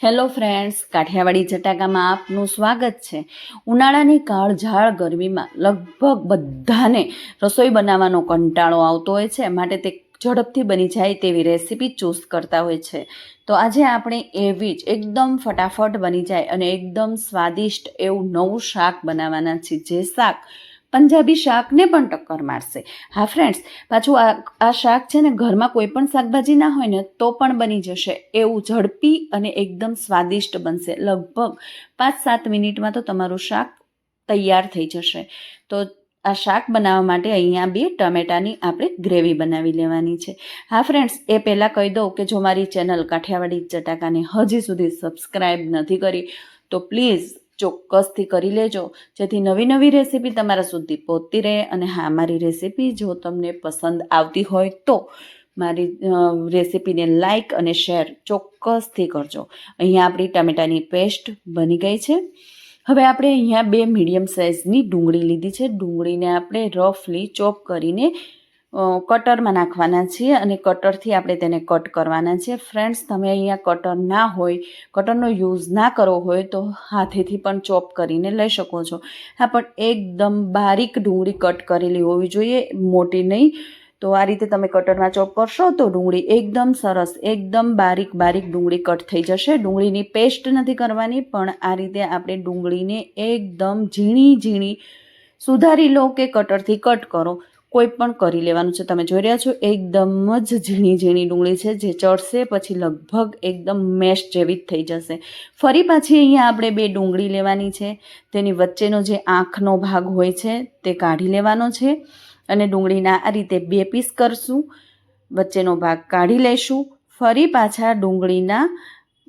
Hello friends, Kathiawadi ચટાકામાં આપનું સ્વાગત છે. ઉનાળાની કાળઝાળ ગરમીમાં લગભગ બધાને રસોઈ બનાવવાનો કંટાળો આવતો હોય છે, માટે તે ઝડપથી બની જાય તેવી રેસીપી ચૂઝ કરતા હોય છે. તો આજે આપણે એવી જ એકદમ ફટાફટ બની જાય અને એકદમ સ્વાદિષ્ટ એવું નવું શાક બનાવવાના છે જે શાક પંજાબી શાકને પણ ટક્કર મારશે. હા ફ્રેન્ડ્સ પાછું આ આ શાક છે ને, ઘરમાં કોઈ પણ શાકભાજી ના હોય ને, તો પણ બની જશે. એવું ઝડપી અને એકદમ સ્વાદિષ્ટ બનશે. લગભગ પાંચ સાત મિનિટમાં તો તમારું શાક તૈયાર થઈ જશે. તો આ શાક બનાવવા માટે અહીંયા બે ટમેટાની આપણે ગ્રેવી બનાવી લેવાની છે. હા ફ્રેન્ડ્સ એ પહેલાં કહી દઉં કે જો મારી ચેનલ કાઠિયાવાડી ચટાકાને હજી સુધી સબસ્ક્રાઈબ નથી કરી, તો પ્લીઝ ચોક્કસથી કરી લેજો. જેથી નવી નવી રેસીપી તમારા સુધી પહોંચતી રહે અને હા, મારી રેસીપી જો તમને પસંદ આવતી હોય તો મારી રેસીપીને લાઈક અને શેર ચોક્કસથી કરજો. અહીંયા આપણી ટામેટાની પેસ્ટ બની ગઈ છે. હવે આપણે અહીંયા બે મીડિયમ સાઇઝની ડુંગળી લીધી છે. ડુંગળીને આપણે રફલી ચોપ કરીને કટરમાં નાખવાના છીએ અને કટરથી આપણે તેને કટ કરવાના છે ફ્રેન્ડ્સ તમે અહીંયા કટર ના હોય, કટરનો યુઝ ના કરવો હોય તો હાથેથી પણ ચોપ કરીને લઈ શકો છો. હા, પણ એકદમ બારીક ડુંગળી કટ કરેલી હોવી જોઈએ, મોટી નહીં. તો આ રીતે તમે કટરમાં ચોપ કરશો તો ડુંગળી એકદમ સરસ, એકદમ બારીક બારીક ડુંગળી કટ થઈ જશે. ડુંગળીની પેસ્ટ નથી કરવાની, પણ આ રીતે આપણે ડુંગળીને એકદમ ઝીણી ઝીણી સુધારી લો કે કટરથી કટ કરો. કોઈ પણ કરી લેવાનું છે. તમે જોઈ રહ્યા છો, એકદમ જ ઝીણી ઝીણી ડુંગળી છે જે ચડશે, પછી લગભગ એકદમ મેશ જેવી જ થઈ જશે. ફરી પાછી અહીંયા આપણે બે ડુંગળી લેવાની છે. તેની વચ્ચેનો જે આંખનો ભાગ હોય છે, તે કાઢી લેવાનો છે અને ડુંગળીના આ રીતે બે પીસ કરશું. વચ્ચેનો ભાગ કાઢી લઈશું ફરી પાછા ડુંગળીના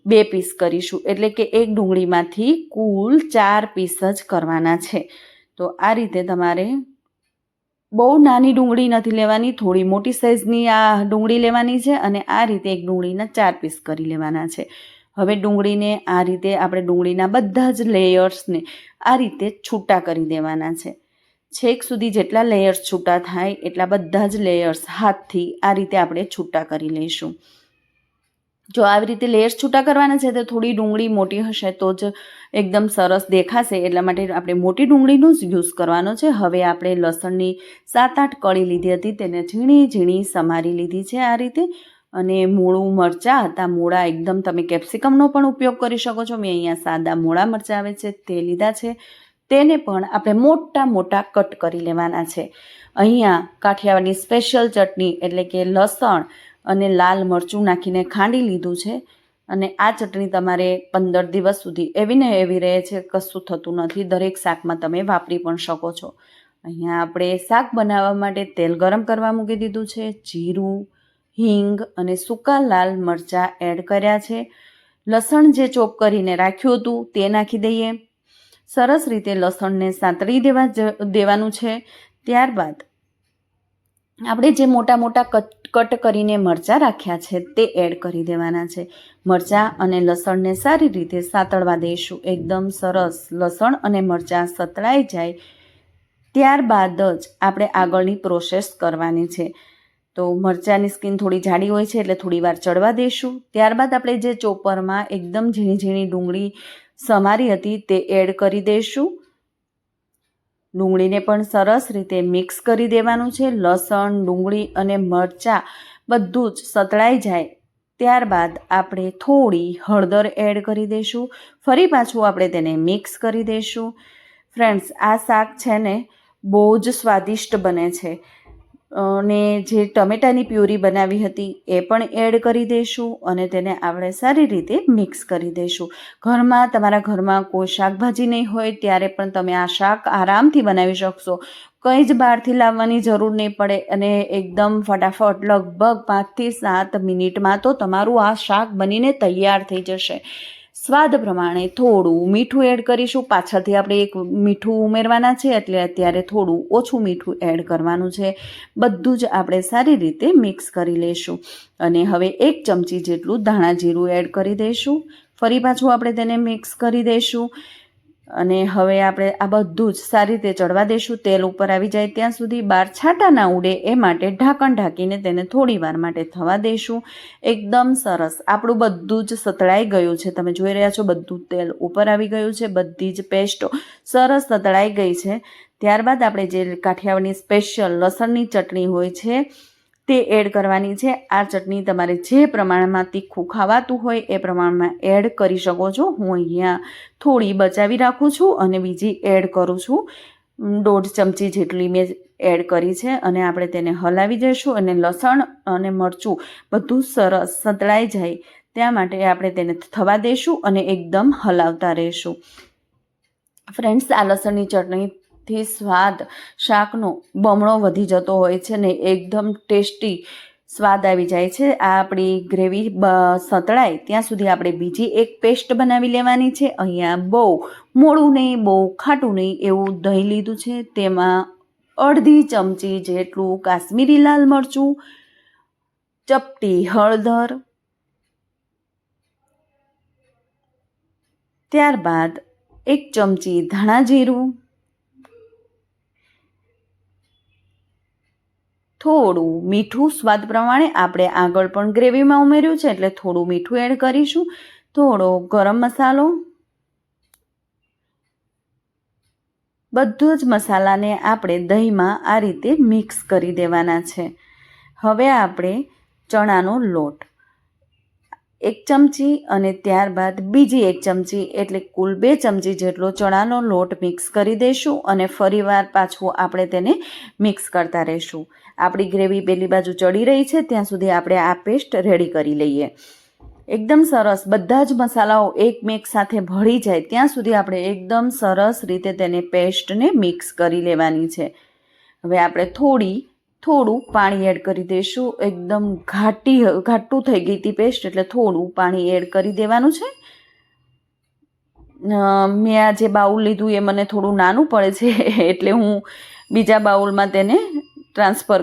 બે પીસ કરીશું. એટલે કે એક ડુંગળીમાંથી કુલ ચાર પીસ જ કરવાના છે. તો આ રીતે તમારે બહુ નાની ડુંગળી નથી લેવાની, થોડી મોટી સાઇઝની આ ડુંગળી લેવાની છે અને આ રીતે એક ડુંગળીના ચાર પીસ કરી લેવાના છે. હવે ડુંગળીને આ રીતે આપણે ડુંગળીના બધા જ લેયર્સને આ રીતે છૂટા કરી દેવાના છે. છેક સુધી જેટલા લેયર્સ છૂટા થાય એટલા બધા જ લેયર્સ હાથથી આ રીતે આપણે છૂટા કરી લઈશું. જો આવી રીતે લેયર્સ છૂટા કરવાના છે, તો થોડી ડુંગળી મોટી હશે તો જ એકદમ સરસ દેખાશે. એટલા માટે આપણે મોટી ડુંગળીનો જ યુઝ કરવાનો છે. હવે આપણે લસણની સાત આઠ કળી લીધી હતી, તેને ઝીણી ઝીણી સમારી લીધી છે આ રીતે. અને મૂળું મરચાં હતા, મૂળા એકદમ તમે કેપ્સિકમનો પણ ઉપયોગ કરી શકો છો. મેં અહીંયા સાદા મૂળા મરચાં આવે છે, તે લીધા છે. તેને પણ આપણે મોટા મોટા કટ કરી લેવાના છે. અહીંયા કાઠિયાવાડની સ્પેશિયલ ચટણી એટલે કે લસણ અને લાલ મરચું નાખીને ખાંડી લીધું છે. અને આ ચટણી તમારે પંદર દિવસ સુધી એવી ને એવી રહે છે, કશું થતું નથી. દરેક શાકમાં તમે વાપરી પણ શકો છો. અહીંયા આપણે શાક બનાવવા માટે તેલ ગરમ કરવા મૂકી દીધું છે. જીરું, હિંગ અને સૂકા લાલ મરચાં એડ કર્યા છે. લસણ જે ચોપ કરીને રાખ્યું હતું તે નાખી દઈએ. સરસ રીતે લસણને સાંતળી દેવા દેવાનું છે. ત્યારબાદ આપણે જે મોટા મોટા કટ કટ કરીને મરચાં રાખ્યા છે, તે એડ કરી દેવાના છે. મરચાં અને લસણને સારી રીતે સાતળવા દઈશું. એકદમ સરસ લસણ અને મરચાં સતળાઈ જાય ત્યારબાદ જ આપણે આગળની પ્રોસેસ કરવાની છે. તો મરચાંની સ્કીન થોડી જાડી હોય છે, એટલે થોડી વાર ચડવા દઈશું. ત્યારબાદ આપણે જે ચોપરમાં એકદમ ઝીણી ઝીણી ડુંગળી સમારી હતી, તે એડ કરી દઈશું. ડુંગળીને પણ સરસ રીતે મિક્સ કરી દેવાનું છે. લસણ, ડુંગળી અને મરચાં બધું જ સતળાઈ જાય. ત્યારબાદ આપણે થોડી હળદર એડ કરી દઈશું. ફરી પાછું આપણે તેને મિક્સ કરી દઈશું. ફ્રેન્ડ્સ, આ શાક છે ને બહુ જ સ્વાદિષ્ટ બને છે. અને જે ટમેટાની પ્યુરી બનાવી હતી એ પણ એડ કરી દઈશું અને તેને આપણે સારી રીતે મિક્સ કરી દઈશું ઘરમાં, તમારા ઘરમાં કોઈ શાકભાજી નહીં હોય ત્યારે પણ તમે આ શાક આરામથી બનાવી શકશો. કંઈ જ બહારથી લાવવાની જરૂર નહીં પડે અને એકદમ ફટાફટ, લગભગ પાંચથી સાત મિનિટમાં તો તમારું આ શાક બનીને તૈયાર થઈ જશે. સ્વાદ પ્રમાણે થોડું મીઠું એડ કરીશું. પાછળથી આપણે એક મીઠું ઉમેરવાના છે, એટલે અત્યારે થોડું ઓછું મીઠું એડ કરવાનું છે. બધું જ આપણે સારી રીતે મિક્સ કરી લઈશું અને હવે એક ચમચી જેટલું ધાણા જીરું એડ કરી દઈશું. ફરી પાછું આપણે તેને મિક્સ કરી દઈશું. અને હવે આપણે આ બધું જ સારી રીતે ચડવા દઈશું તેલ ઉપર આવી જાય ત્યાં સુધી બહાર છાંટા ના ઉડે એ માટે ઢાંકણ ઢાંકીને તેને થોડી વાર માટે થવા દઈશું એકદમ સરસ. આપણું બધું જ સતળાઈ ગયું છે. તમે જોઈ રહ્યા છો બધું તેલ ઉપર આવી ગયું છે. બધી જ પેસ્ટો સરસ સતળાઈ ગઈ છે. ત્યારબાદ આપણે જે કાઠિયાવાડની સ્પેશિયલ લસણની ચટણી હોય છે તે એડ કરવાની છે. આ ચટણી તમારે જે પ્રમાણમાં તીખું ખાવાતું હોય એ પ્રમાણમાં એડ કરી શકો છો. હું અહીંયા થોડી બચાવી રાખું છું અને બીજી એડ કરું છું. દોઢ ચમચી જેટલી મેં એડ કરી છે અને આપણે તેને હલાવી દઈશું અને લસણ અને મરચું બધું સરસ સંતળાઈ જાય ત્યાં માટે આપણે તેને થવા દઈશું અને એકદમ હલાવતા રહીશું. ફ્રેન્ડ્સ, આ લસણની ચટણી થી સ્વાદ શાકનો બમણો વધી જતો હોય છે ને એકદમ ટેસ્ટી સ્વાદ આવી જાય છે. આ આપણી ગ્રેવી સતળાય ત્યાં સુધી આપણે બીજી એક પેસ્ટ બનાવી લેવાની છે. અહીંયા બહુ મોડું નહીં, બહુ ખાટું નહીં એવું દહીં લીધું છે. તેમાં અડધી ચમચી જેટલું કાશ્મીરી લાલ મરચું, ચપટી હળદર, ત્યારબાદ એક ચમચી ધાણા જીરું થોડું મીઠું સ્વાદ પ્રમાણે આપણે આગળ પણ ગ્રેવીમાં ઉમેર્યું છે, એટલે થોડું મીઠું એડ કરીશું. થોડો ગરમ મસાલો. બધો જ મસાલાને આપણે દહીંમાં આ રીતે મિક્સ કરી દેવાના છે. હવે આપણે ચણાનો લોટ. એક ચમચી અને ત્યારબાદ બીજી એક ચમચી, એટલે કુલ બે ચમચી જેટલો ચણાનો લોટ મિક્સ કરી દઈશું અને ફરીવાર પાછું આપણે તેને મિક્સ કરતા રહીશું. આપણી ગ્રેવી પેલી બાજુ ચડી રહી છે, ત્યાં સુધી આપણે આ પેસ્ટ રેડી કરી લઈએ. એકદમ સરસ, બધા જ મસાલાઓ એકમેક સાથે ભળી જાય, ત્યાં સુધી આપણે એકદમ સરસ રીતે તેને પેસ્ટને મિક્સ કરી લેવાની છે. હવે આપણે થોડી, થોડું પાણી એડ કરી દઈશું. એકદમ ઘાટી, ઘાટું થઈ ગઈ હતી પેસ્ટ, એટલે થોડું પાણી એડ કરી દેવાનું છે. મેં આ જે બાઉલ લીધું એ મને થોડું નાનું પડે છે, એટલે હું બીજા બાઉલમાં તેને ટ્રાન્સફર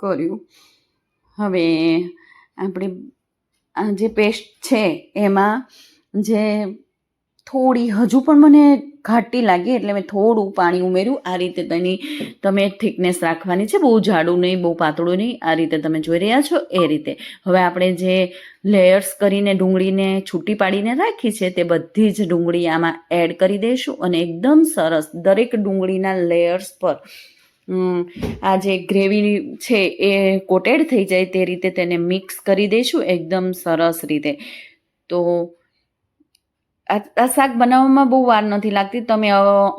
કર્યું. હવે આપણે આ જે પેસ્ટ છે એમાં જે થોડી હજુ પણ મને ઘાટી લાગી એટલે મેં થોડું પાણી ઉમેર્યું. આ રીતે તેની તમે થિકનેસ રાખવાની છે, બહુ જાડું નહીં, બહુ પાતળું નહીં. આ રીતે તમે જોઈ રહ્યા છો એ રીતે. હવે આપણે જે લેયર્સ કરીને ડુંગળીને છૂટી પાડીને રાખી છે તે બધી જ ડુંગળી આમાં એડ કરી દઈશું અને એકદમ સરસ દરેક ડુંગળીના લેયર્સ પર આ જે ગ્રેવી છે એ કોટેડ થઈ જાય તે રીતે તેને મિક્સ કરી દઈશું એકદમ સરસ રીતે. તો આ શાક બનાવવામાં બહુ વાર નથી લાગતી. તમે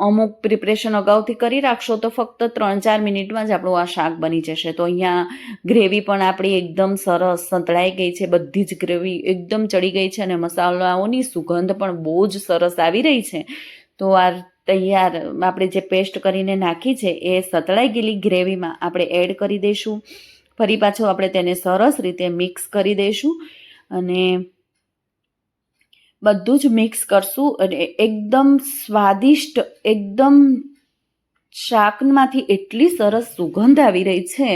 અમુક પ્રિપરેશન અગાઉથી કરી રાખશો તો ફક્ત ત્રણ ચાર મિનિટમાં જ આપણું આ શાક બની જશે. તો અહીંયા ગ્રેવી પણ આપણી એકદમ સરસ સંતળાઈ ગઈ છે. બધી જ ગ્રેવી એકદમ ચડી ગઈ છે અને મસાલાઓની સુગંધ પણ બહુ જ સરસ આવી રહી છે. તો આ તૈયાર, આપણે જે પેસ્ટ કરીને નાખી છે, એ સતળાઈ ગયેલી ગ્રેવીમાં આપણે એડ કરી દઈશું. ફરી પાછું આપણે તેને સરસ રીતે મિક્સ કરી દઈશું અને બધું જ મિક્સ કરશું અને એકદમ સ્વાદિષ્ટ, એકદમ શાકમાંથી એટલી સરસ સુગંધ આવી રહી છે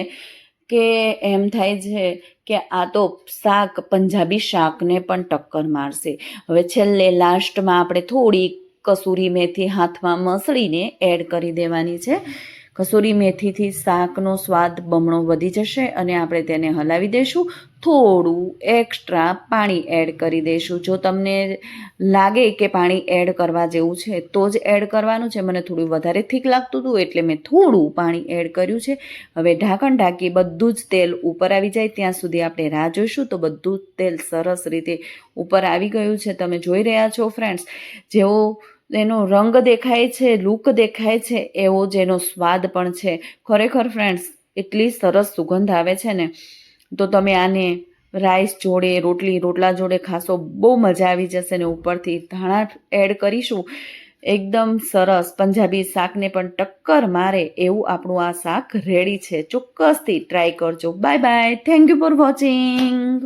કે એમ થાય છે કે આ તો શાક, પંજાબી શાકને પણ ટક્કર મારશે. હવે છેલ્લે લાસ્ટમાં આપણે થોડી કસૂરી મેથી હાથમાં મસળીને એડ કરી દેવાની છે. કસૂરી મેથીથી શાકનો સ્વાદ બમણો વધી જશે અને આપણે તેને હલાવી દઈશું. થોડું એક્સ્ટ્રા પાણી એડ કરી દઈશું. જો તમને લાગે કે પાણી એડ કરવા જેવું છે, તો જ એડ કરવાનું છે. મને થોડું વધારે થીક લાગતું હતું એટલે મેં થોડું પાણી એડ કર્યું છે. હવે ઢાંકણ ઢાંકી બધું જ તેલ ઉપર આવી જાય. ત્યાં સુધી આપણે રાહ જોઈશું. તો બધું જ તેલ સરસ રીતે ઉપર આવી ગયું છે. તમે જોઈ રહ્યા છો ફ્રેન્ડ્સ જેવો એનો રંગ દેખાય છે, લુક દેખાય છે, એવો જ એનો સ્વાદ પણ છે. ખરેખર ફ્રેન્ડ્સ એટલી સરસ સુગંધ આવે છે ને, તો તમે આને રાઈસ જોડે, રોટલી, રોટલા જોડે ખાશો, બહુ મજા આવી જશે ને ઉપરથી. ધાણા એડ કરીશું, એકદમ સરસ. પંજાબી શાકને પણ ટક્કર મારે એવું આપણું આ શાક રેડી છે. ચોક્કસથી ટ્રાય કરજો. Bye bye thank you for watching